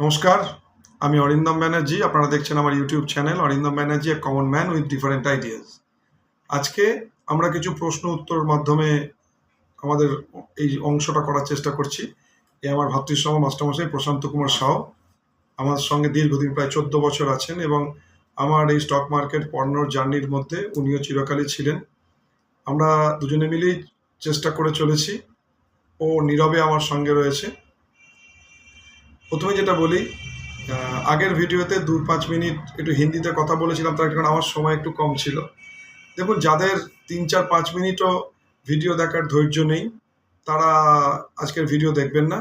নমস্কার, আমি অরিন্দম ব্যানার্জি, আপনারা দেখছেন আমার YouTube channel Arindam Banerjee a common man with different ideas আজকে আমরা কিছু প্রশ্ন উত্তর মাধ্যমে আমাদের এই অংশটা করার চেষ্টা করছি। এ আমার ভাতৃসম মাস্টারমশাই প্রশান্ত কুমার সাউ আমার সঙ্গে দীর্ঘদিন প্রায় চোদ্দ বছর আছেন এবং আমার এই স্টক মার্কেট পড়ানোর জার্নির মধ্যে উনিও চিরকালই ছিলেন। আমরা দুজনে মিলেই চেষ্টা করে চলেছি। ও নীরবে আমার সঙ্গে রয়েছে। প্রথমে যেটা বলি আগের ভিডিওতে দু পাঁচ মিনিট একটু হিন্দিতে কথা বলেছিলাম, তার কারণ আমার সময় একটু কম ছিল। দেখুন, যাদের তিন চার পাঁচ মিনিটও ভিডিও দেখার ধৈর্য নেই, তারা আজকের ভিডিও দেখবেন না।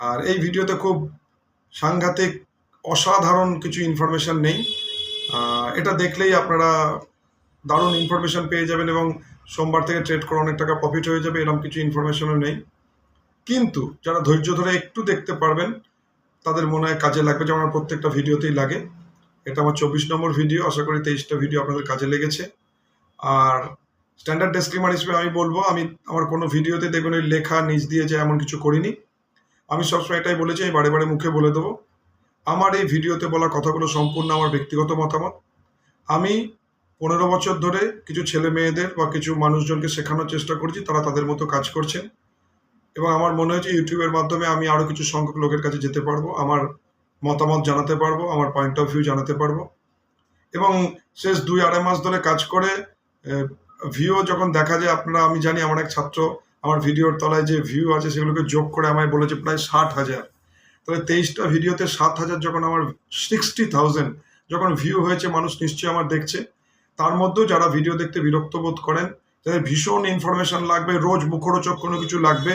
আর এই ভিডিওতে খুব সাংঘাতিক, অসাধারণ কিছু ইনফরমেশন নেই। এটা দেখলেই আপনারা দারুণ ইনফরমেশন পেয়ে যাবেন এবং সোমবার থেকে ট্রেড করে অনেক টাকা প্রফিট হয়ে যাবে এরকম কিছু ইনফরমেশনও নেই। কিন্তু যারা ধৈর্য ধরে একটু দেখতে পারবেন তাদের মনে হয় কাজে লাগবে, যেমন আমার প্রত্যেকটা ভিডিওতেই লাগে। এটা আমার চব্বিশ নম্বর ভিডিও, আশা করি তেইশটা ভিডিও আপনাদের কাজে লেগেছে। আর স্ট্যান্ডার্ড ডেসক্রিমার হিসেবে আমি বলব, আমি আমার কোনো ভিডিওতে দেখবেন ওই লেখা নিচ দিয়ে যে এমন কিছু করিনি। আমি সবসময় এটাই বলেছি, আমি বারে বারে মুখে বলে দেবো। আমার এই ভিডিওতে বলা কথাগুলো সম্পূর্ণ আমার ব্যক্তিগত মতামত। আমি পনেরো বছর ধরে কিছু ছেলে মেয়েদের বা কিছু মানুষজনকে শেখানোর চেষ্টা করছি, তারা তাদের মতো কাজ করছেন। এবং আমার মনে হয়েছে ইউটিউবের মাধ্যমে আমি আরও কিছু সংখ্যক লোকের কাছে যেতে পারব, আমার মতামত জানাতে পারব, আমার পয়েন্ট অফ ভিউ জানাতে পারব। এবং শেষ দুই আড়াই মাস ধরে কাজ করে ভিউ যখন দেখা যায়, আপনারা, আমি জানি আমার এক ছাত্র, আমার ভিডিওর তলায় যে ভিউ আছে সেগুলোকে যোগ করে আমায় বলেছে প্রায় ষাট হাজার। তাহলে তেইশটা ভিডিওতে সাত হাজার যখন আমার সিক্সটি থাউজেন্ড যখন ভিউ হয়েছে, মানুষ নিশ্চয়ই আমার দেখছে। তার মধ্যেও যারা ভিডিও দেখতে বিরক্ত বোধ করেন যাদের ভীষণ ইনফরমেশন লাগবে, রোজ মুখরোচক কোনো কিছু লাগবে।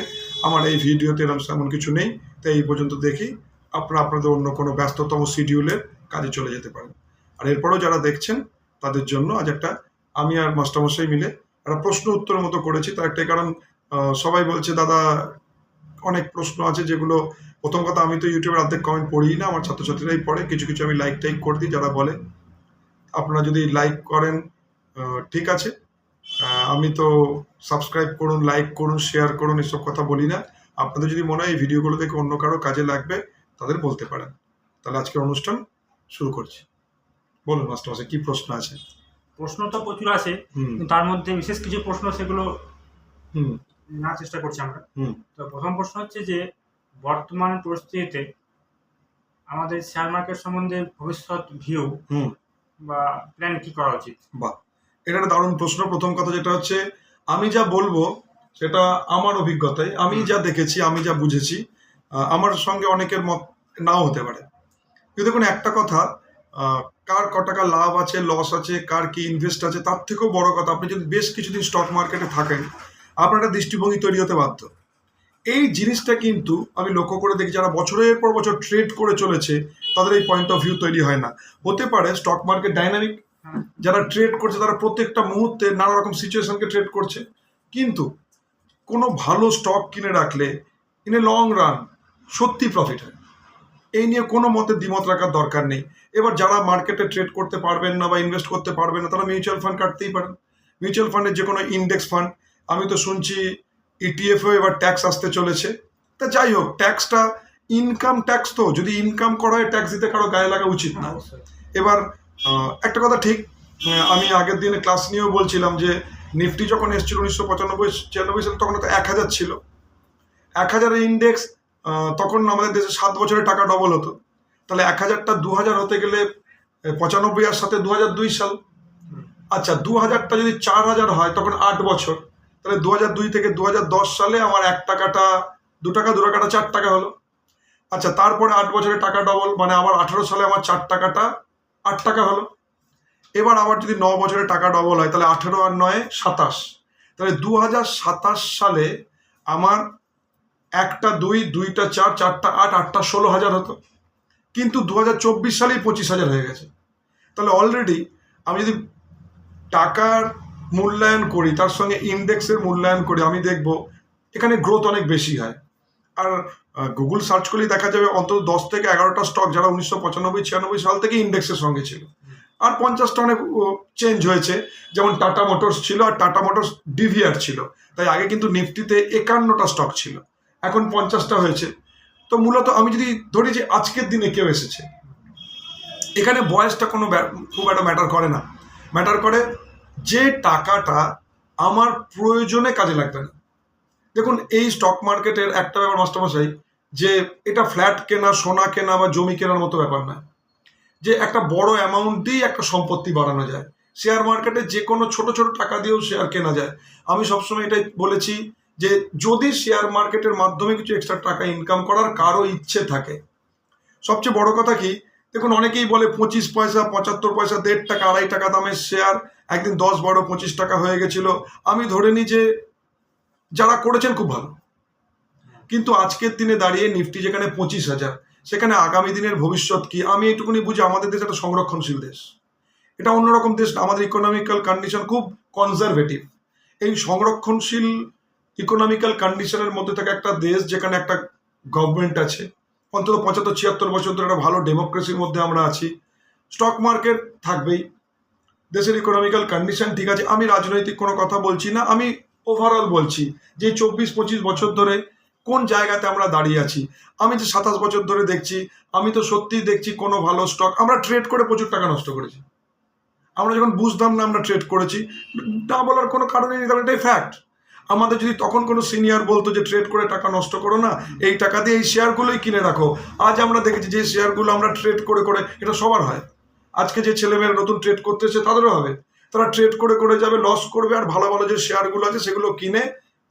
আমার এই ভিডিওতে এরকম এমন কিছু নেই, তাই এই পর্যন্ত দেখি। আপনারা আপনাদের অন্য কোনো ব্যস্ততম শিডিউলের কাজে চলে যেতে পারেন। আর এরপরেও যারা দেখছেন, তাদের জন্য আজ একটা, আমি আর মাস্টারমশাই মিলে একটা প্রশ্ন উত্তরের মতো করেছি, তার একটাই কারণ সবাই বলছে, দাদা, অনেক প্রশ্ন আছে যেগুলো, প্রথম কথা আমি তো ইউটিউবের অর্ধেক কমেন্ট পড়ি না, আমার ছাত্রছাত্রীরাই পড়ে, কিছু কিছু আমি লাইক টাইক করে দিই, যারা বলে। আপনারা যদি লাইক করেন ঠিক আছে আমি তো সাবস্ক্রাইব করুন লাইক করুন শেয়ার করুন এসব কথা বলি না। আপনাদের যদি মনে হয় এই ভিডিওগুলো থেকে অন্য কারও কাজে লাগবে তাদের বলতে পারেন। তাহলে আজকে অনুষ্ঠান শুরু করছি। বলুন মাস্টার মাসে কি প্রশ্ন আছে? প্রশ্ন তো প্রচুর আছে তার মধ্যে বিশেষ কিছু প্রশ্ন সেগুলো নেওয়ার চেষ্টা করছি আমরা। হুম। তো প্রথম প্রশ্ন হচ্ছে যে বর্তমান পরিস্থিতিতে আমাদের শেয়ার মার্কেট সম্বন্ধে ভবিষ্যৎ ভিউ হুম। বা প্ল্যান কি করা উচিত? বাহ। এটা একটা দারুণ প্রশ্ন। প্রথম কথা যেটা হচ্ছে, আমি যা বলব সেটা আমার অভিজ্ঞতায়, আমি যা দেখেছি, আমি যা বুঝেছি আমার সঙ্গে অনেকের মত নাও হতে পারে। কিন্তু দেখুন, একটা কথা কার ক টাকা লাভ আছে লস আছে, কার কি ইনভেস্ট আছে, তার থেকেও বড় কথা, আপনি যদি বেশ কিছুদিন স্টক মার্কেটে থাকেন, আপনার একটা দৃষ্টিভঙ্গি তৈরি হতে বাধ্য। এই জিনিসটা কিন্তু আমি লক্ষ্য করে দেখি, যারা বছরের পর বছর ট্রেড করে চলেছে, তাদের এই পয়েন্ট অফ ভিউ তৈরি হয় না। হতে পারে স্টক মার্কেট ডাইনামিক। যারা ট্রেড করছে তারা প্রত্যেকটা মুহূর্তে নানা রকম সিচুয়েশনকে ট্রেড করছে। কিন্তু কোনো ভালো স্টক কিনে রাখলে ইন এ লং রান সত্যি প্রফিট হয়। এই নিয়ে কোনো মতে দ্বিমত রাখার দরকার নেই। এবার যারা মার্কেটে ট্রেড করতে পারবেন না বা ইনভেস্ট করতে পারবেন না তারা মিউচুয়াল ফান্ড কাটতেই পারেন। মিউচুয়াল ফান্ডের যে কোনো ইন্ডেক্স ফান্ড আমি তো শুনছি E ইটিএফও এবার ট্যাক্স আসতে চলেছে। তা যাই হোক ট্যাক্সটা ইনকাম ট্যাক্স তো যদি ইনকাম করা হয় ট্যাক্স দিতে কারও গায়ে লাগা উচিত না। এবার আহ, একটা কথা ঠিক আমি আগের দিনে ক্লাস নিয়েও বলছিলাম যে, নিফটি যখন এসেছিল উনিশশো পঁচানব্বই, ছিয়ানব্বই সালে তখন তো এক হাজার ছিল। এক হাজারের ইন্ডেক্স তখন আমাদের দেশে সাত বছরে টাকা ডবল হতো। তাহলে এক হাজারটা দু হাজার হতে গেলে পঁচানব্বই আর সাথে দু হাজার দুই সাল। আচ্ছা দু হাজারটা যদি চার হাজার হয়, তখন আট বছর। তাহলে দু হাজার দুই থেকে দু হাজার দশ সালে আমার এক টাকাটা, দু টাকা, দু টাকাটা চার টাকা হলো। আচ্ছা তারপরে আট বছরে টাকা ডবল মানে আবার আঠেরো সালে আমার চার টাকাটা আট টাকা হলো। এবার আবার যদি ন বছরে টাকা ডবল হয়, তাহলে আঠেরো আর নয়, সাতাশ। তাহলে দু হাজার সাতাশ সালে আমার একটা, দুই, দুইটা, চার, চারটা, আট, আটটা, ষোলো হাজার হতো। কিন্তু দু হাজার চব্বিশ সালেই পঁচিশ হাজার হয়ে গেছে। তাহলে অলরেডি আমি যদি টাকার মূল্যায়ন করি, তার সঙ্গে ইন্ডেক্সের মূল্যায়ন করি, আমি দেখব এখানে গ্রোথ অনেক বেশি হয়। আর গুগল সার্চ করলেই দেখা যাবে অন্তত দশ থেকে এগারোটা স্টক যারা উনিশশো পঁচানব্বই, ছিয়ানব্বই সাল থেকে ইন্ডেক্সের সঙ্গে ছিল। আর পঞ্চাশটা অনেক চেঞ্জ হয়েছে। যেমন টাটা মোটরস ছিল আর টাটা মোটরস ডিভিআর ছিল। তাই আগে কিন্তু নিফটিতে একান্নটা স্টক ছিল। এখন পঞ্চাশটা হয়েছে। তো মূলত আমি যদি ধরি যে আজকের দিনে কেউ এসেছে, এখানে বয়সটা কোনো খুব একটা ম্যাটার করে না। ম্যাটার করে যে টাকাটা আমার প্রয়োজনে কাজে লাগবে না। দেখুন, এই স্টক মার্কেটের একটা ব্যাপার, মাস্টারমশাই, যে এটা ফ্ল্যাট কেনা, সোনা কেনা বা জমি কেনার মতো ব্যাপার না। যে একটা বড় অ্যামাউন্ট দিয়েই একটা সম্পত্তি বাড়ানো যায়। শেয়ার মার্কেটে যে কোনো ছোট ছোট টাকা দিয়েও শেয়ার কেনা যায়। আমি সবসময় এটাই বলেছি যে, যদি শেয়ার মার্কেটের মাধ্যমে কিছু এক্সট্রা টাকা ইনকাম করার কারও ইচ্ছে থাকে। সবচেয়ে বড় কথা কি, দেখুন, অনেকেই বলে পঁচিশ পয়সা, পঁচাত্তর পয়সা, দেড় টাকা, আড়াই টাকা দামের শেয়ার একদিন দশ, বারো, পঁচিশ টাকা হয়ে গেছিল। আমি ধরে নিই যে যারা করেছেন খুব ভালো। কিন্তু আজকের দিনে দাঁড়িয়ে নিফটি যেখানে পঁচিশ হাজার, সেখানে আগামী দিনের ভবিষ্যৎ কি? আমি এটুকুনি বুঝি আমাদের দেশ একটা সংরক্ষণশীল দেশ। এটা অন্যরকম দেশ আমাদের ইকোনমিক্যাল কন্ডিশন খুব কনজারভেটিভ এই সংরক্ষণশীল ইকোনমিক্যাল কন্ডিশনের মধ্যে থাকা একটা দেশ যেখানে একটা গভর্নমেন্ট আছে, অন্তত পঁচাত্তর, ছিয়াত্তর বছর ধরে একটা ভালো ডেমোক্রেসির মধ্যে আমরা আছি। স্টক মার্কেট থাকবেই। দেশের ইকোনমিক্যাল কন্ডিশন ঠিক আছে। আমি রাজনৈতিক কোনো কথা বলছি না। আমি ওভারঅল বলছি, যে চব্বিশ পঁচিশ বছর ধরে কোন জায়গাতে আমরা দাঁড়িয়ে আছি? আমি যে সাতাশ বছর ধরে দেখছি, আমি তো সত্যিই দেখছি কোনো ভালো স্টক আমরা ট্রেড করে প্রচুর টাকা নষ্ট করেছি। আমরা যখন বুঝতাম না আমরা ট্রেড করেছি, না বলার কোনো কারণই নেই, কারণ এটাই ফ্যাক্ট আমাদের যদি তখন কোনো সিনিয়র বলতো যে ট্রেড করে টাকা নষ্ট করো না, এই টাকা দিয়ে এই শেয়ারগুলোই কিনে রাখো। আজ আমরা দেখেছি যে শেয়ারগুলো আমরা ট্রেড করে করে, এটা সবার হয়। আজকে যে ছেলেমেয়েরা নতুন ট্রেড করতে এসে তাদেরও হবে। তারা ট্রেড করে করে যাবে লস করবে আর ভালো ভালো যে শেয়ারগুলো আছে সেগুলো কিনে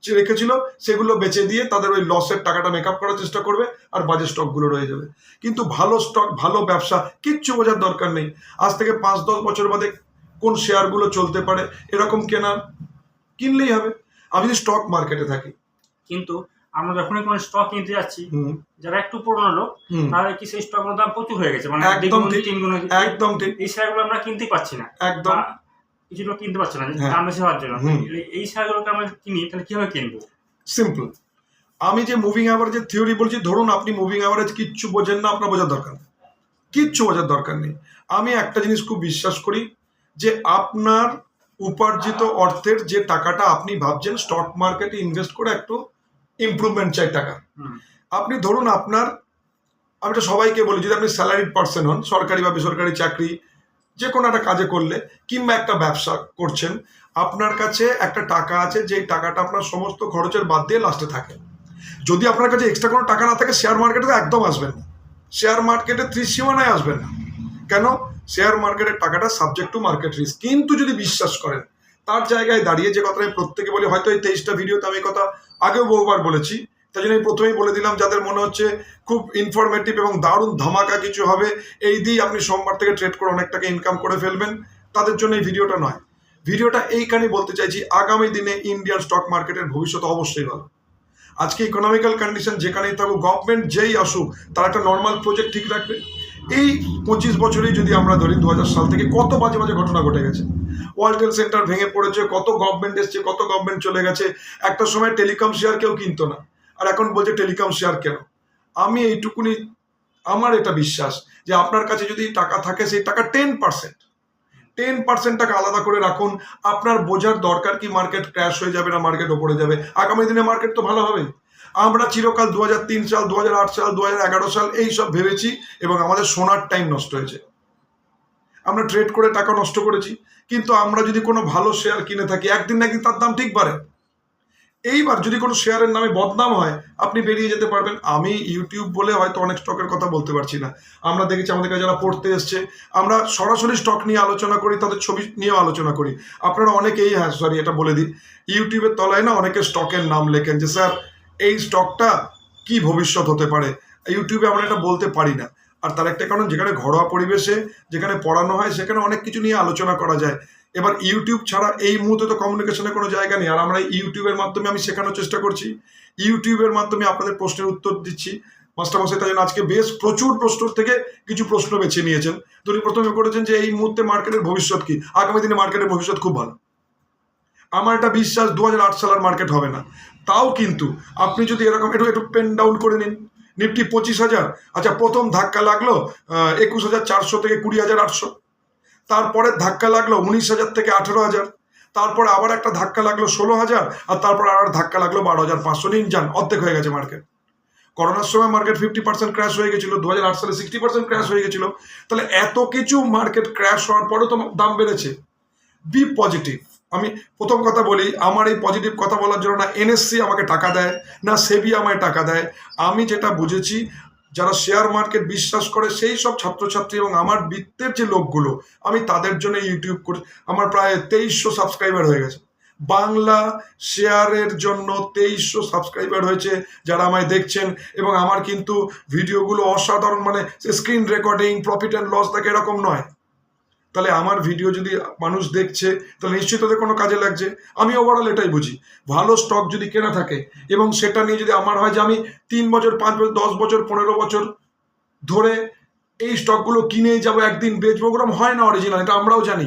রেখেছিল সেগুলো বেচে দিয়ে তাদের ওই লসের টাকাটা মেকআপ করার চেষ্টা করবে আর বাজে স্টকগুলো রয়ে যাবে। কিন্তু ভালো স্টক ভালো ব্যবসা কিচ্ছু বোঝার দরকার নেই। আজ থেকে পাঁচ দশ বছর বাদে কোন শেয়ারগুলো চলতে পারে এরকম কেনা কিনলেই হবে। আমি যদি স্টক মার্কেটে থাকি। কিন্তু আমরা যখনই কোনো স্টক কিনতে যাচ্ছি যারা একটু পুরনো লোক তাহলে কি সেই স্টকের দাম প্রচুর হয়ে গেছে? মানে একদম ঠিক। একদম ঠিক। এই শেয়ারগুলো আমরা কিনতেই পারছি না। একদম। কিছু লোক কিনতে পারছে না হ্যাঁ। দাম বেশি হওয়ার জন্য। এই- শেয়ারগুলোকে আমরা কিনি তাহলে কীভাবে কিনবো? সিম্পল আমি যে মুভিং অ্যাভারেজের থিওরি বলছি ধরুন আপনি মুভিং অ্যাভারেজ কিচ্ছু বোঝেন না আপনার বোঝার দরকার নেই। কিচ্ছু বোঝার দরকার নেই। আমি একটা জিনিস খুব বিশ্বাস করি যে আপনার উপার্জিত অর্থের যে টাকাটা আপনি ভাবছেন স্টক মার্কেটে ইনভেস্ট করে একটু ইমপ্রুভমেন্ট চাই টাকা। আপনি ধরুন আপনার আমি এটা সবাইকে বলি যদি আপনি স্যালারিড পার্সন হন সরকারি বা বেসরকারি চাকরি যে কোনো একটা কাজে করলে কিংবা একটা ব্যবসা করছেন, আপনার কাছে একটা টাকা আছে, যেই টাকাটা আপনার সমস্ত খরচের বাদ দিয়ে লাস্টে থাকে। যদি আপনার কাছে এক্সট্রা কোনো টাকা না থাকে শেয়ার মার্কেটে তো একদম আসবেন না। শেয়ার মার্কেটে ত্রিসীমানায় আসবেন না। কেন? শেয়ার মার্কেটের টাকাটা সাবজেক্ট টু মার্কেট রিস্ক কিন্তু যদি বিশ্বাস করেন, তার জায়গায় দাঁড়িয়ে যে কথা আমি প্রত্যেকে বলি, হয়তো এই তেইশটা ভিডিওতে আমি কথা আগেও বহুবার বলেছি তাই জন্য প্রথমেই বলে দিলাম, যাদের মনে হচ্ছে খুব ইনফরমেটিভ এবং দারুণ ধামাকা কিছু হবে, এই দিয়ে আপনি সোমবার থেকে ট্রেড করে অনেক টাকা ইনকাম করে ফেলবেন। তাদের জন্য এই ভিডিওটা নয়। ভিডিওটা এইখানে বলতে চাইছি, আগামী দিনে ইন্ডিয়ান স্টক মার্কেটের ভবিষ্যৎ অবশ্যই ভালো। আজকে ইকোনমিক্যাল কন্ডিশন যেখানেই থাকুক গভর্নমেন্ট যেই আসুক, তার একটা নর্মাল প্রজেক্ট ঠিক রাখবে। এই পঁচিশ বছরেই যদি আমরা ধরি দু হাজার সাল থেকে কত বাজে বাজে ঘটনা ঘটে গেছে। ওয়ার্ল্ড ট্রেড সেন্টার ভেঙে পড়েছে, কত গভর্নমেন্ট এসছে, কত গভর্নমেন্ট চলে গেছে। একটা সময় টেলিকম শেয়ার কেউ কিনতো না। আর এখন বলছে টেলিকম শেয়ার কেন? আমি এইটুকুনি, আমার এটা বিশ্বাস যে আপনার কাছে যদি টাকা থাকে, সেই টাকা টেন পার্সেন্ট টেন পার্সেন্ট টাকা আলাদা করে রাখুন। আপনার বোঝার দরকার কি মার্কেট ক্র্যাশ হয়ে যাবে না মার্কেট ওপরে যাবে? আগামী দিনে মার্কেট তো ভালো হবেই আমরা চিরকাল দু সাল দু সাল দু সাল এই সব ভেবেছি এবং আমাদের সোনার টাইম নষ্ট হয়েছে। আমরা ট্রেড করে টাকা নষ্ট করেছি। কিন্তু আমরা যদি কোনো ভালো শেয়ার কিনে থাকি, একদিন না একদিন তার দাম ঠিক বাড়ে। এইবার যদি কোনো শেয়ারের নামে বদনাম হয়, আপনি বেরিয়ে যেতে পারবেন। আমি ইউটিউব বলে হয়তো অনেক স্টকের কথা বলতে পারছি না। আমরা দেখেছি আমাদের কাছে যারা পড়তে এসছে, আমরা সরাসরি স্টক নিয়ে আলোচনা করি, তাদের ছবি নিয়েও আলোচনা করি। আপনারা অনেকেই হ্যাঁ সরি এটা বলে দিই ইউটিউবের তলায় না অনেকে স্টকের নাম লেখেন যে, স্যার, এই স্টকটা কি ভবিষ্যৎ হতে পারে? ইউটিউবে আমরা এটা বলতে পারি না। আর তার একটা কারণ, যেখানে ঘরোয়া পরিবেশে যেখানে পড়ানো হয়, সেখানে অনেক কিছু নিয়ে আলোচনা করা যায়। এবার ইউটিউব ছাড়া এই মুহূর্তে তো কমিউনিকেশনের কোনো জায়গা নেই। আর আমরা ইউটিউবের মাধ্যমে আমি শেখানোর চেষ্টা করছি। ইউটিউবের মাধ্যমে আপনাদের প্রশ্নের উত্তর দিচ্ছি। মাস্টারমশাই তাই আজকে বেশ প্রচুর প্রশ্ন থেকে কিছু প্রশ্ন বেছে নিয়েছেন। তিনি প্রথমে করেছেন যে, এই মুহূর্তে মার্কেটের ভবিষ্যৎ কি? আগামী দিনে মার্কেটের ভবিষ্যৎ খুব ভালো। আমার একটা বিশ্বাস দু হাজার আট সালের মার্কেট হবে না। তাও কিন্তু আপনি যদি এরকম একটু একটু পেন ডাউন করে নিন। নিফটি পঁচিশ হাজার। আচ্ছা প্রথম ধাক্কা লাগল একুশ হাজার চারশো থেকে কুড়ি হাজার আটশো। তারপরে ধাক্কা লাগল উনিশ হাজার থেকে আঠেরো হাজার। তারপরে আবার একটা ধাক্কা লাগল ষোলো হাজার, আর তারপর আবার ধাক্কা লাগল বারো হাজার পাঁচশো নিন যান অর্ধেক হয়ে গেছে মার্কেট করোনার সময় মার্কেট ফিফটি পার্সেন্ট ক্র্যাশ হয়ে গেছিল দু হাজার আট সালে সিক্সটি পার্সেন্ট ক্র্যাশ হয়ে গেছিল। তাহলে এত কিছু মার্কেট ক্র্যাশ হওয়ার পরেও তো দাম বেড়েছে। বি পজিটিভ আমি প্রথম কথা বলি, আমার এই পজিটিভ কথা বলার জন্য না এনএসসি আমাকে টাকা দেয়, না সেবি আমায় টাকা দেয়। আমি যেটা বুঝেছি, যারা শেয়ার মার্কেট বিশ্বাস করে, সেই সব ছাত্রছাত্রী এবং আমার বৃত্তের যে লোকগুলো, আমি তাদের জন্য ইউটিউব করে, আমার প্রায় তেইশশো সাবস্ক্রাইবার হয়ে গেছে। বাংলা শেয়ারের জন্য তেইশশো সাবস্ক্রাইবার হয়েছে যারা আমায় দেখছেন এবং আমার কিন্তু ভিডিওগুলো অসাধারণ মানে screen recording profit and loss থাকে এরকম নয়। তাহলে আমার ভিডিও যদি মানুষ দেখছে, তাহলে নিশ্চয়ই তাদের কোনো কাজে লাগছে। আমি ওভারঅল এটাই বুঝি। ভালো স্টক যদি কেনা থাকে, এবং সেটা নিয়ে যদি আমার হয় যে আমি তিন বছর, পাঁচ বছর, দশ বছর, পনেরো বছর ধরে এই স্টকগুলো কিনেই যাব, একদিন বেচবো, ওরকম হয় না অরিজিনাল এটা আমরাও জানি।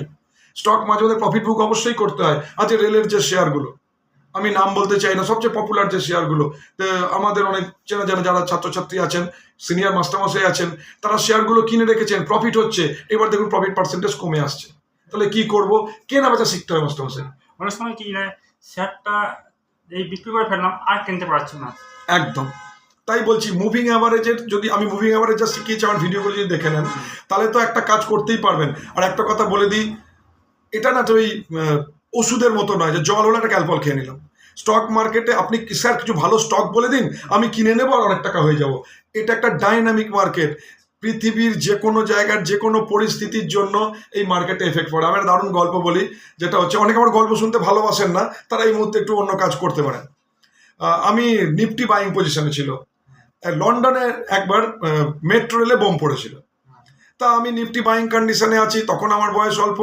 স্টক মাঝে মধ্যে প্রফিট বুক অবশ্যই করতে হয়। আচ্ছা রেলের যে শেয়ারগুলো আমি নাম বলতে চাই না সবচেয়ে পপুলার যে শেয়ারগুলো আমাদের অনেক চেনা জানা যারা ছাত্রছাত্রী আছেন সিনিয়র মাস্টারমশাই আছেন তারা শেয়ারগুলো কিনে রেখেছেন প্রফিট হচ্ছে এবার দেখুন প্রফিট পার্সেন্টেজ কমে আসছে। তাহলে কি করব? কেনা বেচা শিখতে হবে মাস্টারমশাই অনেক সময় কি না শেয়ারটা এই বিক্রি করে ফেললাম আর কিনতে পারছি না। একদম। তাই বলছি মুভিং অ্যাভারেজের যদি আমি মুভিং অ্যাভারেজ যা শিখিয়েছি আমার ভিডিওগুলো যদি দেখে নেন তাহলে তো একটা কাজ করতেই পারবেন। আর একটা কথা বলে দিই এটা না তো ওই ওষুধের মতো নয় যে জল হলে একটা ক্যালপল খেয়ে নিলাম। স্টক মার্কেটে আপনি স্যার কিছু ভালো স্টক বলে দিন আমি কিনে নেব আর অনেক টাকা হয়ে যাব। এটা একটা ডাইনামিক মার্কেট পৃথিবীর যে কোনো জায়গার যে কোনো পরিস্থিতির জন্য এই মার্কেটে এফেক্ট পড়ে। আমি একটা দারুণ গল্প বলি যেটা হচ্ছে অনেকে আমার গল্প শুনতে ভালোবাসেন না তারা এই মুহূর্তে একটু অন্য কাজ করতে আহ, আমি নিফটি বাইং পজিশনে ছিল। লন্ডনে একবার মেট্রো রেলে বোম পড়েছিল। তা আমি নিফটি বাইং কন্ডিশনে আছি তখন আমার বয়স অল্প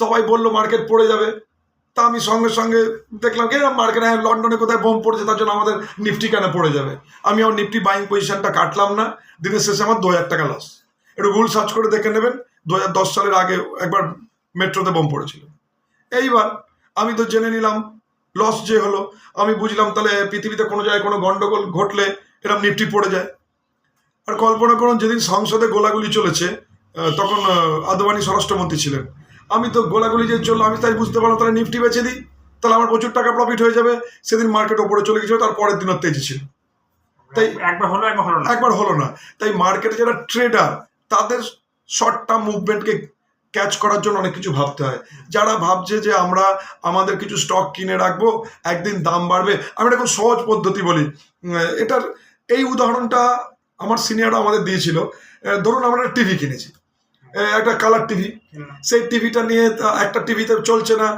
সবাই বলল মার্কেট পড়ে যাবে। তা আমি সঙ্গে সঙ্গে দেখলাম, কি মার্কেট হ্যাঁ লন্ডনে কোথায় বোম পড়েছে? তার জন্য আমাদের নিফটি কেন পড়ে যাবে? আমি আমার নিফটি বাইং পজিশনটা কাটলাম না। দিনের শেষে আমার দু হাজার টাকা লস একটু গুগল সার্চ করে দেখে নেবেন, দু হাজার দশ সালের আগে একবার মেট্রোতে বোম পড়েছিল। এইবার আমি তো জেনে নিলাম লস যে হলো, আমি বুঝলাম তাহলে পৃথিবীতে কোনো জায়গায় কোনো গন্ডগোল ঘটলে এরকম নিফটি পড়ে যায়। আর কল্পনা করুন, যেদিন সংসদে গোলাগুলি চলেছে তখন আদবানি স্বরাষ্ট্রমন্ত্রী ছিলেন। আমি তো গোলাগুলি যে চলল আমি তাই বুঝতে পারলাম তাহলে নিফটি বেচে দিই। তাহলে আমার প্রচুর টাকা প্রফিট হয়ে যাবে। সেদিন মার্কেট ওপরে চলে গেছিল তার পরের দিনও তেজি ছিল। তাই- একবার হলো একবার হলো না। একবার হলো না। তাই মার্কেটে যারা ট্রেডার তাদের শর্ট টার্ম মুভমেন্টকে ক্যাচ করার জন্য অনেক কিছু ভাবতে হয়। যারা ভাবছে যে আমরা আমাদের কিছু স্টক কিনে রাখব একদিন দাম বাড়বে আমি এটা খুব সহজ পদ্ধতি বলি। এটার এই উদাহরণটা আমার সিনিয়ররা আমাদের দিয়েছিল। ধরুন আমরা টিভি কিনেছি। একটা কালার টিভি সেই টিভিটা নিয়ে একটা টিভিতে চলছে না,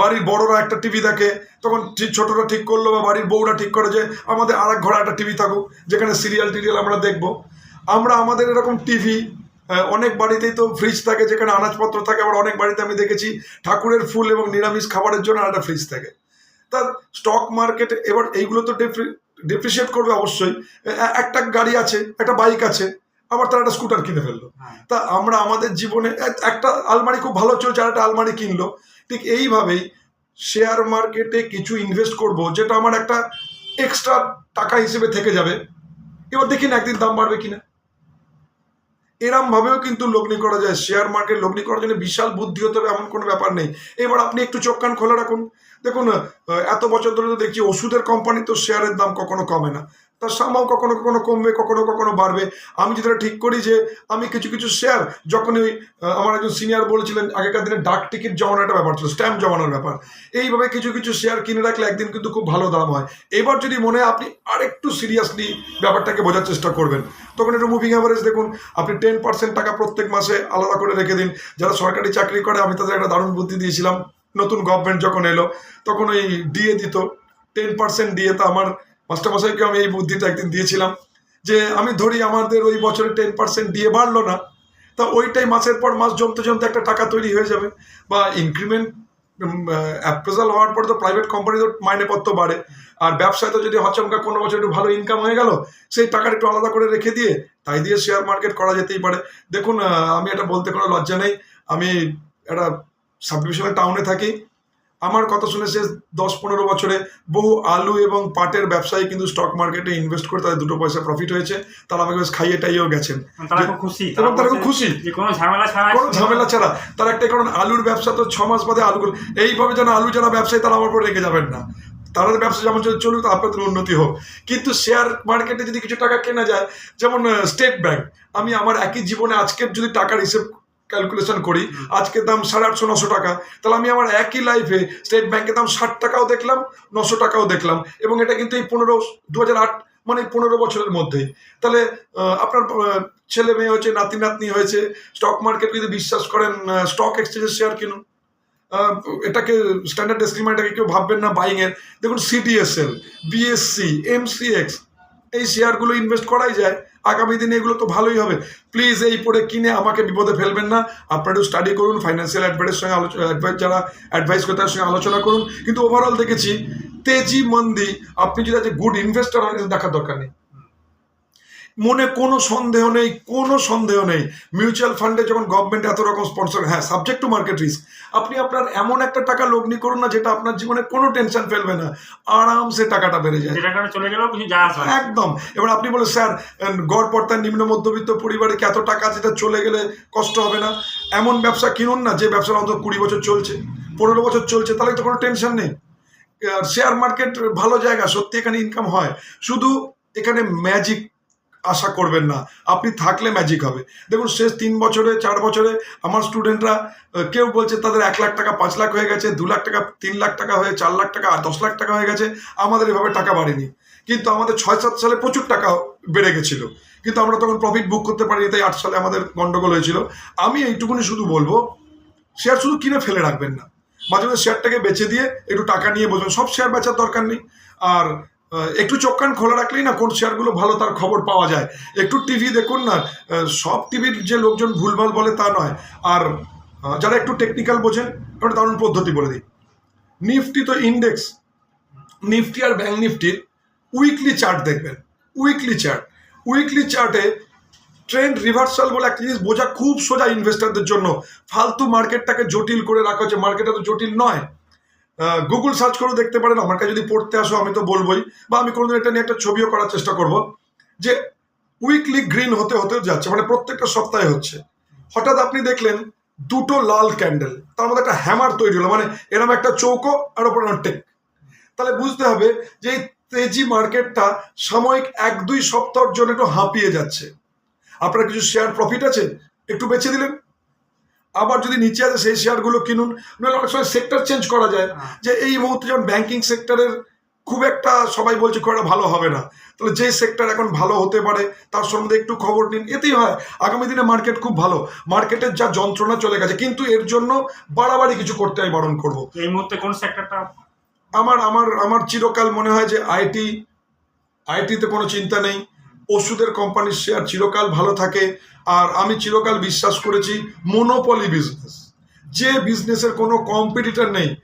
বাড়ির বড়রা একটা টিভি দেখে, তখন ছোটরা ঠিক করল বা বাড়ির বউরা ঠিক করে যে, আমাদের আর এক ঘরে একটা টিভি থাকুক, যেখানে সিরিয়াল টিরিয়াল আমরা দেখব। আমরা, আমাদের এরকম টিভি অনেক বাড়িতেই তো ফ্রিজ থাকে, যেখানে আনাজপত্র থাকে, আবার অনেক বাড়িতে আমি দেখেছি ঠাকুরের ফুল এবং নিরামিষ খাবারের জন্য একটা ফ্রিজ থাকে। তা স্টক মার্কেট এবার এইগুলো তো ডেপ্রিসিয়েট করবে অবশ্যই। একটা গাড়ি আছে, একটা বাইক আছে আবার তারা একটা স্কুটার কিনে ফেলল। হ্যাঁ। তা আমরা আমাদের জীবনে একটা আলমারি খুব ভালো চলছে আর একটা আলমারি কিনলো। ঠিক এইভাবেই শেয়ার মার্কেটে কিছু ইনভেস্ট করব যেটা আমার একটা এক্সট্রা টাকা হিসেবে থেকে যাবে। এবার দেখি না একদিন দাম বাড়বে কিনা। এরম ভাবেও কিন্তু লগ্নি করা যায়। শেয়ার মার্কেট লগ্নি করার জন্য বিশাল বুদ্ধি হতে হবে এমন কোনো ব্যাপার নেই। এবার আপনি একটু চোখ কান খোলা রাখুন। দেখুন এত বছর ধরে তো দেখছি ওষুধের কোম্পানি তো শেয়ারের দাম কখনো কমে না। তার সামাও কখনো কখনো কমবে, কখনো কখনো বাড়বে। আমি যেটা ঠিক করি যে, আমি কিছু কিছু শেয়ার যখন ওই আমার একজন সিনিয়র বলেছিলেন, আগেকার দিনে ডাক টিকিট জমানোর একটা ব্যাপার ছিল স্ট্যাম্প জমানোর ব্যাপার। এইভাবে কিছু কিছু শেয়ার কিনে রাখলে একদিন কিন্তু খুব ভালো দাম হয়। এবার যদি মনে হয় আপনি আরেকটু সিরিয়াসলি ব্যাপারটাকে বোঝার চেষ্টা করবেন, তখন একটু মুভিং অ্যাভারেজ দেখুন। আপনি টেন পার্সেন্ট টাকা প্রত্যেক মাসে আলাদা করে রেখে দিন। যারা সরকারি চাকরি করে, আমি তাদের একটা দারুণ বুদ্ধি দিয়েছিলাম। নতুন গভর্নমেন্ট যখন এলো, তখন ওই ডিএ দিত। টেন পার্সেন্ট ডিএ তো আমার মাস্টারমশাইকে আমি এই বুদ্ধিটা একদিন দিয়েছিলাম যে আমি ধরি আমাদের ওই বছরে টেন পার্সেন্ট দিয়ে বাড়লো না, তা ওইটাই মাসের পর মাস জমতে জমতে একটা টাকা তৈরি হয়ে যাবে বা ইনক্রিমেন্ট অ্যাপ্রেজাল হওয়ার পর তো প্রাইভেট কোম্পানি তো মাইনেপত্র বাড়ে। আর ব্যবসায় তো যদি হচমকা কোনো বছর একটু ভালো ইনকাম হয়ে গেল, সেই টাকাটা একটু আলাদা করে রেখে দিয়ে তাই দিয়ে শেয়ার মার্কেট করা যেতেই পারে। দেখুন আমি এটা বলতে কোনো লজ্জা নেই। আমি একটা সাব ডিভিশনাল টাউনে থাকি। আমার কথা শুনে সে দশ পনেরো বছরে বহু আলু এবং পাটের ব্যবসায়ী কিন্তু স্টক মার্কেটে ইনভেস্ট করে তাদের দুটো পয়সা প্রফিট হয়েছে। তারা আমাকে বেশ খাইয়ে টাইয়েও গেছেন। তারা খুব খুশি। এবং তারা খুব খুশি। কোনো ঝামেলা ছাড়া কোনো ঝামেলা ছাড়া। তার একটা কারণ আলুর ব্যবসা তো ছ মাস বাদে আলুগুলো এইভাবে যেন আলু যারা ব্যবসায়ী তারা আমার উপর রেগে যাবেন না। তাদের ব্যবসা যেমন চলে চলুক আপনাদের উন্নতি হোক। কিন্তু শেয়ার মার্কেটে যদি কিছু টাকা কেনা যায় যেমন স্টেট ব্যাংক আমি আমার একই জীবনে আজকের যদি টাকার হিসেব ক্যালকুলেশন করি। আজকের দাম সাড়ে আটশো নশো টাকা। তাহলে আমি আমার একই লাইফে স্টেট ব্যাংকের দাম ষাট টাকাও দেখলাম নশো টাকাও দেখলাম এবং এটা কিন্তু এই পনেরো দু হাজার আট মানে পনেরো বছরের মধ্যেই। তাহলে আপনার ছেলে মেয়ে হয়েছে নাতি নাতনি হয়েছে স্টক মার্কেট যদি বিশ্বাস করেন স্টক এক্সচেঞ্জের শেয়ার কিনুন। এটাকে স্ট্যান্ডার্ড এটাকে কেউ ভাববেন না বাইং এর। দেখুন সিডিএসএল বিএসসি এমসিএক্স এই শেয়ারগুলো ইনভেস্ট করাই যায়। আগামী দিনে এগুলো তো ভালোই হবে। প্লিজ এই পড়ে কিনে আমাকে বিপদে ফেলবেন না। আপনারা একটু স্টাডি করুন ফাইন্যান্সিয়াল অ্যাডভাইসের সঙ্গে আলোচনা অ্যাডভাইস যারা অ্যাডভাইস করে তার সঙ্গে আলোচনা করুন। কিন্তু ওভারঅল দেখেছি, তেজি মন্দি, আপনি যদি গুড ইনভেস্টার হন দেখার দরকার নেই। মনে কোনো সন্দেহ নেই কোনো সন্দেহ নেই। মিউচুয়াল ফান্ডে যখন গভর্নমেন্ট এত রকম স্পন্সর হ্যাঁ সাবজেক্ট টু মার্কেট রিস্ক আপনি আপনার এমন একটা টাকা লগ্নি করুন না যেটা আপনার জীবনে কোনো টেনশন ফেলবে না। আরামসে টাকাটা বেড়ে যায়। চলে গেলেও কিছু। একদম। এবার আপনি বলে স্যার গড় পড়তার নিম্ন মধ্যবিত্ত পরিবারে কি এত টাকা যেটা চলে গেলে কষ্ট হবে না? এমন ব্যবসা কিনুন না যে ব্যবসার অন্তত কুড়ি বছর চলছে। পনেরো বছর চলছে তাহলে তো কোনো টেনশন নেই। শেয়ার মার্কেট ভালো জায়গা সত্যি এখানে ইনকাম হয়। শুধু এখানে ম্যাজিক আশা করবেন না। আপনি থাকলে ম্যাজিক হবে। দেখুন, শেষ তিন বছরে, চার বছরে আমার স্টুডেন্টরা কেউ বলছে তাদের এক লাখ টাকা, পাঁচ লাখ হয়ে গেছে, দু লাখ টাকা, তিন লাখ টাকা হয়ে, চার লাখ টাকা আর দশ লাখ টাকা হয়ে গেছে। আমাদের এভাবে টাকা বাড়েনি। কিন্তু আমাদের ছয় সাত সালে প্রচুর টাকা বেড়ে গেছিল। কিন্তু আমরা তখন প্রফিট বুক করতে পারিনি, তাই আট সালে আমাদের গন্ডগোল হয়েছিল। আমি এইটুকুনি শুধু বলব শেয়ার শুধু কিনে ফেলে রাখবেন না। মাঝে মাঝে শেয়ারটাকে বেচে দিয়ে একটু টাকা নিয়ে বসবেন সব শেয়ার বেচার দরকার নেই। আর একটু চোখ কান খোলা রাখলেই না কোন শেয়ারগুলো ভালো তার খবর পাওয়া যায়। একটু টিভি দেখুন না সব টিভির যে লোকজন ভুলভাল বলে তা নয়। আর যারা একটু টেকনিক্যাল বোঝেন একটা দারুণ পদ্ধতি বলে দিই। নিফটি তো ইন্ডেক্স নিফটি আর ব্যাঙ্ক নিফটির উইকলি চার্ট দেখবেন উইকলি চার্ট উইকলি চার্টে ট্রেন্ড রিভার্সাল বলে একটা জিনিস বোঝা খুব সোজা ইনভেস্টারদের জন্য। ফালতু মার্কেটটাকে জটিল করে রাখা হচ্ছে। মার্কেট এত জটিল নয়। গুগল সার্চ করে দেখতে পারেন। আমার কাছে যদি পড়তে আসো, আমি তো বলবোই। বা আমি কোনোদিন এটা নিয়ে একটা ছবিও করার চেষ্টা করব যে উইকলি গ্রিন হতে হতে যাচ্ছে মানে প্রত্যেকটা সপ্তাহে হচ্ছে। হঠাৎ আপনি দেখলেন দুটো লাল ক্যান্ডেল তার মধ্যে একটা হ্যামার তৈরি হলো মানে এরকম একটা চৌকো আর ওপর টেক। তাহলে বুঝতে হবে যে এই তেজি মার্কেটটা সাময়িক এক দুই সপ্তাহের জন্য একটু হাঁপিয়ে যাচ্ছে। আপনার কিছু শেয়ার প্রফিট আছে? একটু বেছে দিলেন। আবার যদি নিচে আছে সেই শেয়ারগুলো কিনুন নইলে অনেক সময় সেক্টর চেঞ্জ করা যায়। যে এই মুহূর্তে যেমন ব্যাংকিং সেক্টরের খুব একটা সবাই বলছে খুব একটা ভালো হবে না। তাহলে যে সেক্টর এখন ভালো হতে পারে তার সম্বন্ধে একটু খবর নিন। এতেই হয় আগামী দিনে মার্কেট খুব ভালো। মার্কেটের যা যন্ত্রণা চলে গেছে কিন্তু এর জন্য বাড়াবাড়ি কিছু করতে আমি বারণ করব। এই মুহূর্তে কোন সেক্টরটা আমার আমার আমার চিরকাল মনে হয় যে আইটি আইটিতে কোনো চিন্তা নেই। ওষুধের কোম্পানির শেয়ার চিরকাল ভালো থাকে। আর আমি চিরকাল বিশ্বাস করেছি মনোপলি বিজনেস যে বিজনেসের কোনো কম্পিটিটর নেই,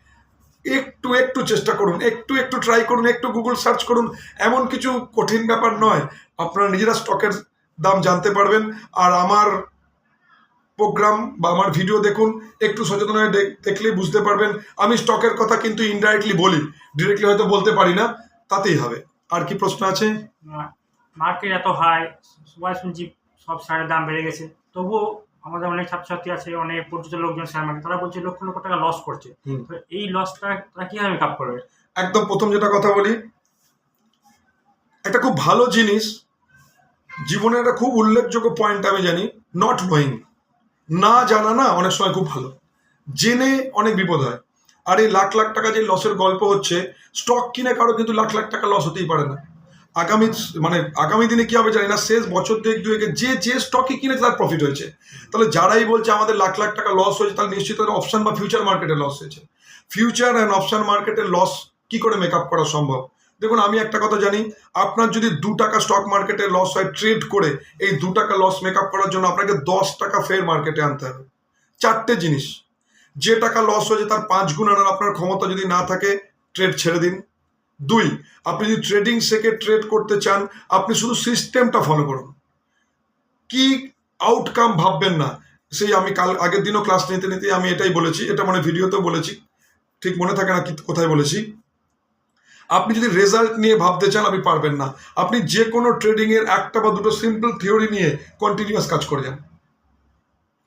একটু একটু চেষ্টা করুন, একটু একটু ট্রাই করুন, একটু গুগল সার্চ করুন। এমন কিছু কঠিন ব্যাপার নয়, আপনারা নিজেরা স্টকের দাম জানতে পারবেন। আর আমার প্রোগ্রাম বা আমার ভিডিও দেখুন, একটু সচেতন হয়ে দেখ- দেখলেই বুঝতে পারবেন। আমি স্টকের কথা কিন্তু ইনডাইরেক্টলি বলি ডিরেক্টলি হয়তো বলতে পারি না, তাতেই হবে। আর কি প্রশ্ন আছে? মার্কেট এত হাই সবাই শুনছি সব শেয়ারের দাম বেড়ে গেছে। তবুও আমাদের অনেক ছাত্রছাত্রী আছে অনেক পরিচিত লোকজন শেয়ার মার্কেট তারা বলছে লক্ষ লক্ষ টাকা লস করছে। তো এই লসটা তারা কীভাবে কাপ করবে? একদম প্রথম যেটা কথা বলি একটা খুব ভালো জিনিস জীবনের একটা খুব উল্লেখযোগ্য পয়েন্ট আমি জানি নট নোয়িং না জানা না অনেক সময় খুব ভালো। জেনে অনেক বিপদ হয়। আর এই লাখ লাখ টাকা যে লসের গল্প হচ্ছে স্টক কিনে কারও কিন্তু লাখ লাখ টাকা লস হতেই পারে না। আগামী মানে আগামী দিনে কি হবে জানি না, শেষ বছর দুয়েক দুয়েকে যে যে স্টকই কিনেছে তার প্রফিট হয়েছে। তাহলে যারাই বলছে আমাদের লাখ লাখ টাকা লস হয়েছে, তাহলে নিশ্চিত অপশান বা ফিউচার মার্কেটে লস হয়েছে। ফিউচার অ্যান্ড অপশান মার্কেটের লস কি করে মেক আপ করা সম্ভব? দেখুন, আমি একটা কথা জানি, আপনার যদি দু টাকা স্টক মার্কেটে লস হয় ট্রেড করে, এই দু টাকা লস মেক আপ করার জন্য আপনাকে দশ টাকা ফের মার্কেটে আনতে হবে। চারটে জিনিস। যে টাকা লস হয়েছে তার পাঁচ গুণ আনার আপনার ক্ষমতা যদি না থাকে ট্রেড ছেড়ে দিন। দুই, আপনি যদি ট্রেডিং শেখে ট্রেড করতে চান, আপনি শুধু সিস্টেমটা ফলো করুন। কি আউটকাম ভাববেন না। সেই আমি কাল, আগের দিনও ক্লাস নিতে নিতে আমি এটাই বলেছি, এটা মানে ভিডিওতেও বলেছি, ঠিক মনে থাকে না কোথায় বলেছি। আপনি যদি রেজাল্ট নিয়ে ভাবতে চান, আপনি পারবেন না। আপনি যে কোনো ট্রেডিং এর একটা বা দুটো সিম্পল থিওরি নিয়ে কন্টিনিউয়াস কাজ করে যান।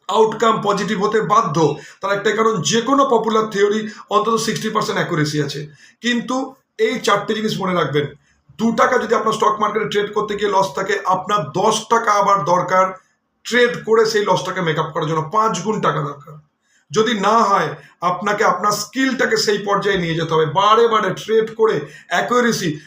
আউটকাম পজিটিভ হতে বাধ্য। তার একটা কারণ যে কোনো পপুলার থিওরি অন্তত সিক্সটি পার্সেন্ট অ্যাকুরেসি আছে। কিন্তু এই চারটে জিনিস মনে রাখবেন। দু টাকা যদি আপনার স্টক মার্কেটে ট্রেড করতে গিয়ে লস থাকে, আপনার দশ টাকা আবার দরকার ট্রেড করে সেই লসটাকে মেক আপ করার জন্য। পাঁচ গুণ টাকা দরকার। যদি না হয়, আপনাকে আপনার স্কিলটাকে সেই পর্যায়ে নিয়ে যেতে হবে। বারে বারে ট্রেড করে অ্যাকুরেসি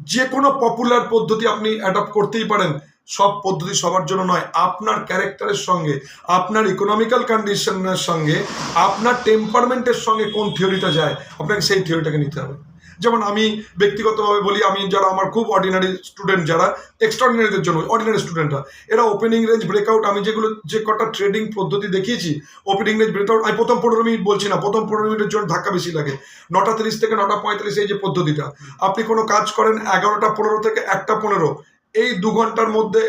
যে কোনো পপুলার পদ্ধতি আপনি অ্যাডাপ্ট করতেই পারেন। সব পদ্ধতি সবার জন্য নয়। আপনার ক্যারেক্টারের সঙ্গে, আপনার ইকোনমিক্যাল কন্ডিশনের সঙ্গে, আপনার টেম্পারমেন্টের সঙ্গে কোন থিওরিটা যায়, আপনাকে সেই থিওরিটাকে নিতে হবে। যেমন আমি ব্যক্তিগতভাবে বলি, আমি যারা আমার খুব অর্ডিনারি স্টুডেন্ট যারা এক্সট্রাঅর্ডিনারিদের জন্য অর্ডিনারি স্টুডেন্টরা এরা ওপেনিং রেঞ্জ ব্রেকআউট আমি যেগুলো, যে কটা ট্রেডিং পদ্ধতি দেখিয়েছি ওপেনিং রেঞ্জ ব্রেকআউট আমি প্রথম পনেরো মিনিট বলছি না, প্রথম পনেরো মিনিটের জন্য ধাক্কা বেশি লাগে। নটা তিরিশ থেকে নটা পঁয়তাল্লিশ এই যে পদ্ধতিটা। আপনি কোনো কাজ করেন এগারোটা পনেরো থেকে একটা পনেরো, এই দু ঘণ্টার মধ্যে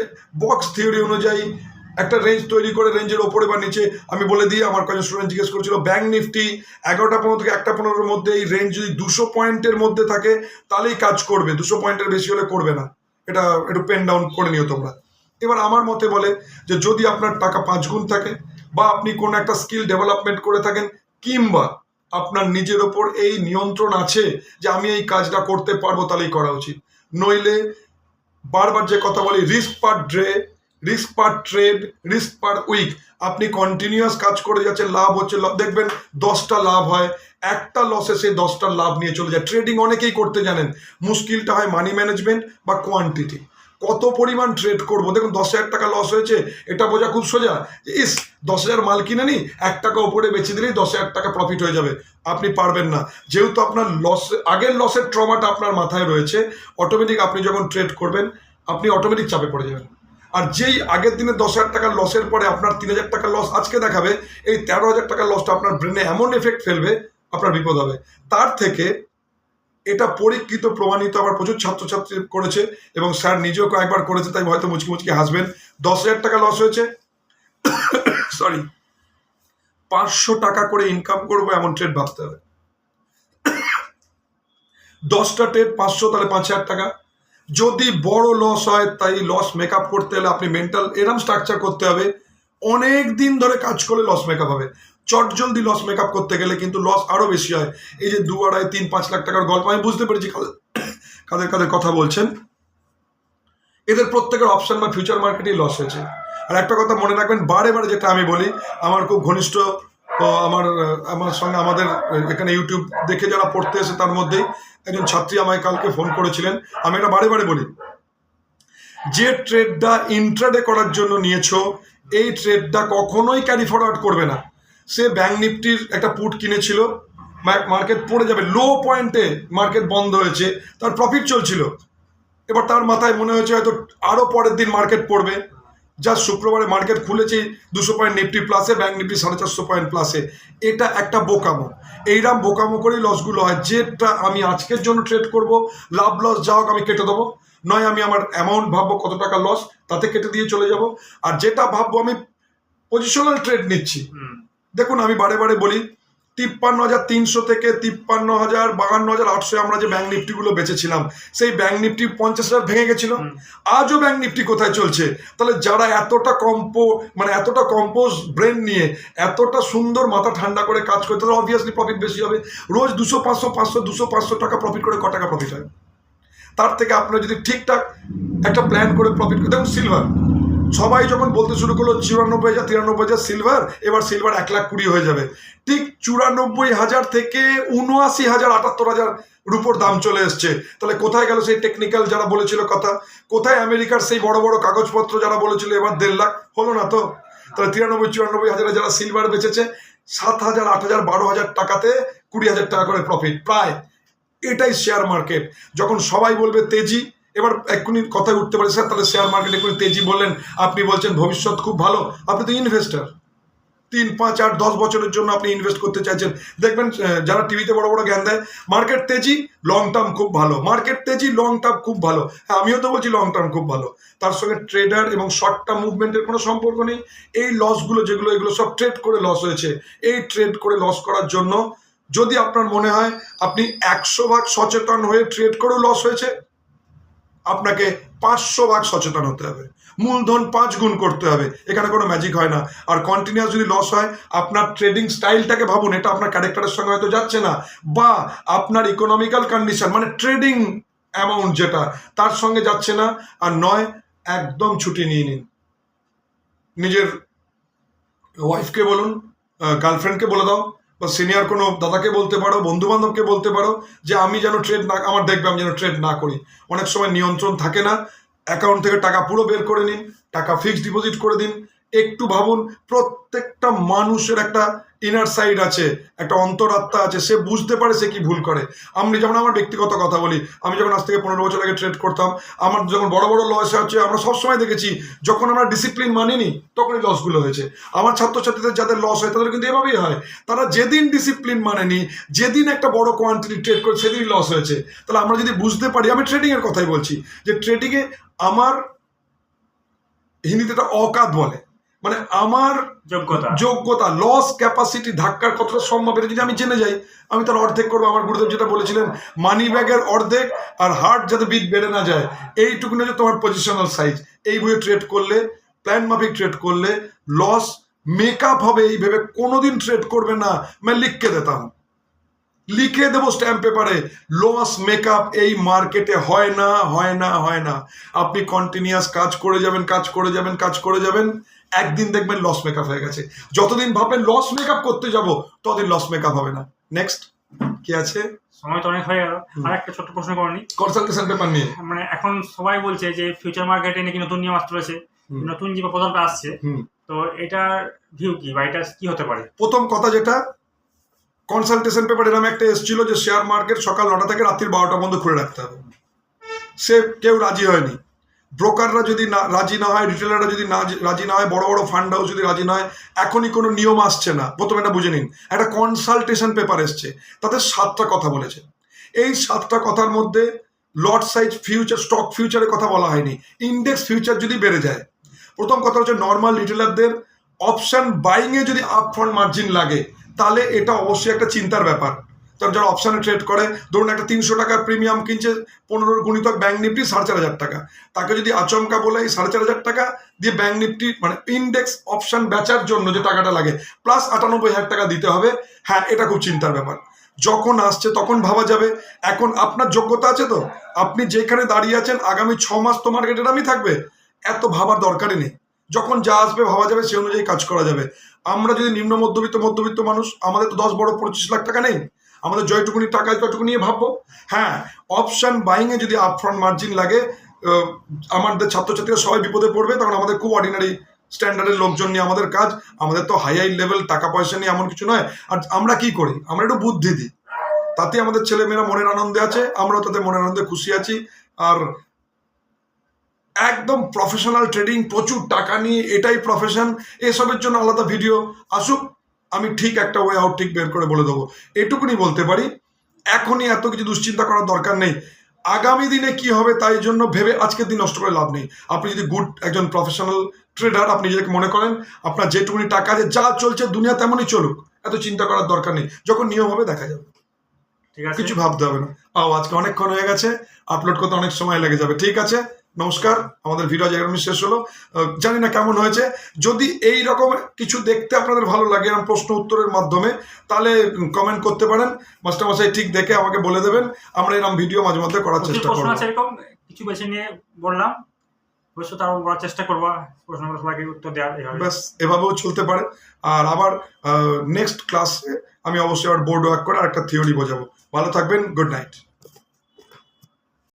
বক্স থিওরি অনুযায়ী একটা রেঞ্জ তৈরি করে রেঞ্জের ওপরে বা নিচে আমি বলে দিই, আমার কয়েকজন স্টুডেন্ট জিজ্ঞেস করেছিল ব্যাঙ্ক নিফটি এগারোটা পনেরো থেকে একটা পনেরোর মধ্যে এই রেঞ্জ যদি দুশো পয়েন্টের মধ্যে থাকে, তাহলেই কাজ করবে। দুশো পয়েন্টের বেশি হলে করবে না। এটা একটু পেন ডাউন করে নিও তোমরা। এবার আমার মতে বলে যে, যদি আপনার টাকা পাঁচ গুণ থাকে বা আপনি কোনো একটা স্কিল ডেভেলপমেন্ট করে থাকেন, কিংবা আপনার নিজের ওপর এই নিয়ন্ত্রণ আছে যে, আমি এই কাজটা করতে পারব, তাহলেই করা উচিত। নইলে বারবার যে কথা বলি risk per day risk per trade risk per week আপনি কন্টিনিউয়াস কাজ করে যাচ্ছেন, লাভ হচ্ছে দেখবেন দশটা লাভ হয়, একটা লসে সেই দশটার লাভ নিয়ে চলে যায়। ট্রেডিং অনেকেই করতে জানেন, মুশকিলটা হয় মানি ম্যানেজমেন্ট বা কোয়ান্টিটি কত পরিমাণ ট্রেড করব? দেখুন, দশ হাজার টাকা লস হয়েছে, এটা বোঝা খুব সোজা। ইস, দশ হাজার মাল কিনে নি, এক টাকা উপরে বেচে দিলেই দশ হাজার টাকা প্রফিট হয়ে যাবে। আপনি পারবেন না। যেহেতু আপনার লস আগের লসের ট্রমাটা আপনার মাথায় রয়েছে অটোমেটিক আপনি যখন ট্রেড করবেন, আপনি অটোমেটিক চাপে পড়ে যাবেন। আর যেই আগের দিনে দশ হাজার টাকার লসের পরে আপনার তিন হাজার টাকার লস আজকে দেখাবে, এই তেরো হাজার টাকার লসটা আপনার ব্রেনে এমন এফেক্ট ফেলবে, আপনার বিপদ হবে। তার থেকে এটা পরীক্ষিত, প্রমাণিত আবার প্রচুর ছাত্রছাত্রী করেছে এবং স্যার নিজেও কয়েকবার করেছে, তাই হয়তো মুচকি মুচকি হাসবেন। দশ হাজার টাকা লস হয়েছে। সরি পাঁচশো টাকা করে ইনকাম করব এমন ট্রেড ভাবতে হবে। দশটা ট্রেড পাঁচশো, তাহলে পাঁচ হাজার টাকা। যদি বড় লস হয়, তাই লস মেকআপ করতে হলে আপনি মেন্টাল এরম স্ট্রাকচার করতে হবে। অনেক দিন ধরে কাজ করলে লস মেকআপ হবে। চট জলদি লস মেকআপ করতে গেলে কিন্তু লস আরও বেশি হয়। এই যে দু আড়াই, তিন, পাঁচ লাখ টাকার গল্প, আমি বুঝতে পেরেছি কাদের কাদের কথা বলছেন। এদের প্রত্যেকের অপশন বা ফিউচার মার্কেটেই লস হয়েছে। আর একটা কথা মনে রাখবেন, বারে বারে যেটা আমি বলি, আমার খুব ঘনিষ্ঠ ও আমার আমার সঙ্গে আমাদের, এখানে ইউটিউব দেখে যারা পড়তে এসে তার মধ্যেই একজন ছাত্রী আমায় কালকে ফোন করেছিলেন। আমি এটা বারে বারে বলি। যে ট্রেডটা ইন্ট্রাডে করার জন্য নিয়েছো, এই ট্রেডটা কখনোই ক্যারি ফরওয়ার্ড করবে না। সে ব্যাংক নিফটির একটা পুট কিনেছিল মার্কেট পড়ে যাবে। লো পয়েন্টে মার্কেট বন্ধ হয়েছে, তার প্রফিট চলছিল। এবার তার মাথায় মনে হয়েছে হয়তো আরও পরের দিন মার্কেট পড়বে। যা শুক্রবারে মার্কেট খুলেছে দুশো পয়েন্ট নিফটি প্লাসে ব্যাংক নিফটি সাড়ে চারশো পয়েন্ট প্লাসে। এটা একটা বোকামো। এইরকম বোকামো করেই লসগুলো হয়। যেটা আমি আজকের জন্য ট্রেড করব লাভ লস যা হোক আমি কেটে দেবো। নয় আমি আমার অ্যামাউন্ট ভাববো কত টাকা লস তাতে কেটে দিয়ে চলে যাব। আর যেটা ভাববো আমি পজিশনাল ট্রেড নিচ্ছি। দেখুন আমি বারে বারে বলি তিপ্পান্ন হাজার তিনশো থেকে তিপ্পান্ন হাজার বাহান্ন হাজার আটশো আমরা যে ব্যাংক নিফটিগুলো বেচেছিলাম সেই ব্যাংক নিফটি পঞ্চাশ হাজার ভেঙে গেছিল। আজও ব্যাংক নিফটি কোথায় চলছে? তাহলে যারা এতটা কম্পো মানে এতটা কম্পোজ ব্রেন নিয়ে এতটা সুন্দর মাথা ঠান্ডা করে কাজ করে তাহলে অবভিয়াসলি প্রফিট বেশি হবে। রোজ দুশো পাঁচশো পাঁচশো দুশো পাঁচশো টাকা প্রফিট করে ক টাকা প্রফিট হয়? তার থেকে আপনার যদি ঠিকঠাক একটা প্ল্যান করে প্রফিট করে দেখুন সিলভার সবাই যখন বলতে শুরু করল চুরানব্বই হাজার, তিরানব্বই হাজার সিলভার এবার সিলভার এক লাখ কুড়ি হয়ে যাবে। ঠিক চুরানব্বই হাজার থেকে উনআশি হাজার, আটাত্তর হাজার রুপোর দাম চলে এসছে। তাহলে কোথায় গেল সেই টেকনিক্যাল যারা বলেছিল কথা? কোথায় আমেরিকার সেই বড় বড় কাগজপত্র যারা বলেছিল এবার দেড় লাখ? হলো না তো? তাহলে তিরানব্বই, চুরানব্বই হাজারে যারা সিলভার বেচেছে, সাত হাজার, আট হাজার, বারো হাজার টাকাতে কুড়ি হাজার টাকা করে প্রফিট প্রায় এটাই শেয়ার মার্কেট যখন সবাই বলবে তেজি এবার এক্ষুনি কথায় উঠতে পারে স্যার, তাহলে শেয়ার মার্কেট এক্ষুনি তেজি বললেন, আপনি বলছেন ভবিষ্যৎ খুব ভালো। আপনি তো ইনভেস্টার তিন, পাঁচ, আট, দশ বছরের জন্য আপনি ইনভেস্ট করতে চাইছেন। দেখবেন যারা টিভিতে বড় বড় জ্ঞান দেয় মার্কেট তেজি লং টার্ম খুব ভালো। মার্কেট তেজি লং টার্ম খুব ভালো। হ্যাঁ আমিও তো বলছি লং টার্ম খুব ভালো। তার সঙ্গে ট্রেডার এবং শর্ট টার্ম মুভমেন্টের কোনো সম্পর্ক নেই। এই লসগুলো যেগুলো, এগুলো সব ট্রেড করে লস হয়েছে। এই ট্রেড করে লস করার জন্য যদি আপনার মনে হয়, আপনি একশো ভাগ সচেতন হয়ে ট্রেড করেও লস হয়েছে। আপনাকে পাঁচশো ভাগ সচেতন হতে হবে। মূলধন পাঁচ গুণ করতে হবে। এখানে কোনো ম্যাজিক হয় না। আর কন্টিনিউয়াস যদি লস হয়, আপনার ট্রেডিং স্টাইলটাকে ভাবুন, এটা আপনার ক্যারেক্টারের সঙ্গে হয়তো যাচ্ছে না। বা আপনার ইকোনমিক্যাল কন্ডিশন মানে ট্রেডিং অ্যামাউন্ট যেটা, তার সঙ্গে যাচ্ছে না। আর নয়, একদম ছুটি নিয়ে নিন। নিজের ওয়াইফকে বলুন গার্লফ্রেন্ডকে বলে দাও। বা সিনিয়র কোনো দাদাকে বলতে পারো বন্ধু বান্ধবকে বলতে পারো যে আমি যেন ট্রেড না, আমার দেখবে আমি যেন ট্রেড না করি। অনেক সময় নিয়ন্ত্রণ থাকে না অ্যাকাউন্ট থেকে টাকা পুরো বের করে নিন, টাকা ফিক্সড ডিপোজিট করে দিন একটু ভাবুন, প্রত্যেকটা মানুষের একটা ইনার সাইড আছে, একটা অন্তরাত্মা আছে, সে বুঝতে পারে সে কি ভুল করে। আমি যেমন আমার ব্যক্তিগত কথা বলি, আমি যখন আজ থেকে পনেরো বছর আগে ট্রেড করতাম, আমার যখন বড় বড় লস হচ্ছে, আমরা সবসময় দেখেছি, যখন আমরা ডিসিপ্লিন মানিনি, তখনই লসগুলো হয়েছে। আমার ছাত্রছাত্রীদের যাদের লস হয়, তাদের কিন্তু এভাবেই হয়। তারা যেদিন ডিসিপ্লিন মানেনি, যেদিন একটা বড় কোয়ান্টিটি ট্রেড করে, সেদিনই লস হয়েছে। তাহলে আমরা যদি বুঝতে পারি, আমি ট্রেডিংয়ের কথাই বলছি, যে ট্রেডিংয়ে আমার হিন্দিতে এটা অকাত বলে। মানে আমার যোগ্যতা। যোগ্যতা লস ক্যাপাসিটি ধাক্কার কতটা সম্ভব এটা যদি আমি জেনে যাই আমি তার অর্ধেক করব। আমার গুরুদেব যেটা বলেছিলেন মানি ব্যাগের অর্ধেক আর হার্ট যাতে বিট বেড়ে না যায় এইটুকুনি হচ্ছে তোমার পজিশনাল সাইজ এই বইয়ে ট্রেড করলে প্ল্যান মাফিক ট্রেড করলে লস মেকআপ হবে এই ভেবে কোনোদিন ট্রেড করবে না। মানে লিখকে দিতাম। লিখে দেবো স্ট্যাম্প পেপারে লস মেকআপ এই মার্কেটে হয় না হয় না হয় না। আপনি কন্টিনিউয়াস কাজ করে যাবেন কাজ করে যাবেন কাজ করে যাবেন একদিন দেখবেন লস মেকআপ হয়ে গেছে। যতদিন ভাববেন লস মেকআপ করতে যাব ততদিন লস মেকআপ হবে না। নেক্সট কি আছে? সময় তো অনেক হয়ে গেল। আর একটা ছোট্ট প্রশ্ন করনি কনসালটেশন পেপার নিয়ে। মানে এখন সবাই বলছে যে ফিউচার মার্কেটে নাকি নতুন নিয়ম আসতে রয়েছে। নতুন যে প্রকল্পটা আসছে তো এটার ভিউ কি বা এটা কি হতে পারে? প্রথম কথা যেটা কনসালটেশন পেপার এরকম একটা এসেছিল যে শেয়ার মার্কেট সকাল নটা থেকে রাত্রির বারোটা পর্যন্ত খুলে রাখতে হবে। সে কেউ রাজি হয়নি। ব্রোকাররা যদি না, রাজি না হয় রিটেলাররা যদি না রাজি না হয়, বড় বড় ফান্ড হাউস যদি রাজি না হয়, এখনই কোনো নিয়ম আসছে না। প্রথমে এটা বুঝে নিন। একটা কনসালটেশন পেপার এসছে। তাদের সাতটা কথা বলেছে। এই সাতটা কথার মধ্যে লট সাইজ ফিউচার স্টক ফিউচারের কথা বলা হয়নি। ইন্ডেক্স ফিউচার যদি বেড়ে যায়, প্রথম কথা হচ্ছে নর্মাল রিটেলারদের অপশান বাইংয়ে যদি আপ ফ্রন্ট মার্জিন লাগে তাহলে এটা অবশ্যই একটা চিন্তার ব্যাপার। তার যারা অপশানে ট্রেড করে, ধরুন একটা তিনশো টাকার প্রিমিয়াম কিনছে, পনেরোর গুণিতক ব্যাঙ্ক নিফটি সাড়ে চার হাজার টাকা। তাকে যদি আচমকা বলে এই সাড়ে চার হাজার টাকা দিয়ে ব্যাঙ্ক নিফটি মানে ইন্ডেক্স অপশান বেচার জন্য যে টাকাটা লাগে প্লাস আটানব্বই হাজার টাকা দিতে হবে হ্যাঁ এটা খুব চিন্তার ব্যাপার। যখন আসছে তখন ভাবা যাবে, এখন আপনার যোগ্যতা আছে তো? আপনি যেখানে দাঁড়িয়ে আছেন, আগামী ছ মাস তো মার্কেটে আমি থাকবে। এত ভাবার দরকারই নেই। যখন যা আসবে, ভাবা যাবে, সেই অনুযায়ী কাজ করা যাবে। আমরা যদি নিম্ন মধ্যবিত্ত মধ্যবিত্ত মানুষ, আমাদের তো দশ বড় পঁচিশ লাখ টাকা নেই। আমাদের জয়টুকুনি টাকা ততটুকু নিয়ে ভাববো। হ্যাঁ অপশন বাইংয়ে যদি আপফ্রন্ট মার্জিন লাগে আমাদের ছাত্রছাত্রীরা সবাই বিপদে পড়বে, তখন আমাদের খুব অর্ডিনারি স্ট্যান্ডার্ডের লোকজন নিয়ে আমাদের কাজ। আমাদের তো হাই হাই লেভেল টাকা পয়সা নিয়ে এমন কিছু নয়। আর আমরা কি করি? আমরা একটু বুদ্ধি দিই। তাতে আমাদের ছেলেমেয়েরা মনের আনন্দে আছে, আমরাও তাদের মনের আনন্দে খুশি আছি। আর একদম প্রফেশনাল ট্রেডিং প্রচুর টাকা নিয়ে এটাই প্রফেশন এসবের জন্য আলাদা ভিডিও আসুক আমি ঠিক একটা ওয়ে আউট ঠিক বের করে বলে দেবো। এটুকুনি বলতে পারি এখনই এত কিছু দুশ্চিন্তা করার দরকার নেই। আগামী দিনে কি হবে তাই জন্য ভেবে আজকের দিন নষ্ট করে লাভ নেই। আপনি যদি গুড একজন প্রফেশনাল ট্রেডার আপনি নিজেকে মনে করেন আপনার যেটুকুনি টাকা আছে যা চলছে দুনিয়া তেমনই চলুক। এত চিন্তা করার দরকার নেই। যখন নিয়ম হবে দেখা যাবে। ঠিক আছে। কিছু ভাবতে হবে না। আজকে অনেকক্ষণ হয়ে গেছে। আপলোড করতে অনেক সময় লেগে যাবে। ঠিক আছে? নমস্কার আমাদের ভিডিও যেরকম শেষ হলো। জানি না কেমন হয়েছে। যদি এই রকম কিছু দেখতে আপনাদের ভালো লাগে এরকম প্রশ্ন উত্তরের মাধ্যমে তাহলে কমেন্ট করতে পারেন। মাস্টারমশাই ঠিক দেখে আমাকে বলে দেবেন। আমরা এরকম ভিডিও মাঝে মধ্যে করার চেষ্টা করব। এরকম। কিছু বেছে নিয়ে বললাম। অবশ্যই চেষ্টা করব। প্রশ্নগুলো সবাইকে উত্তর দেওয়ার ব্যাস এভাবেও চলতে পারে। আর আবার নেক্সট ক্লাসে আমি অবশ্যই আবার বোর্ড ওয়ার্ক করে আর একটা থিওরি বোঝাবো। ভালো থাকবেন গুড নাইট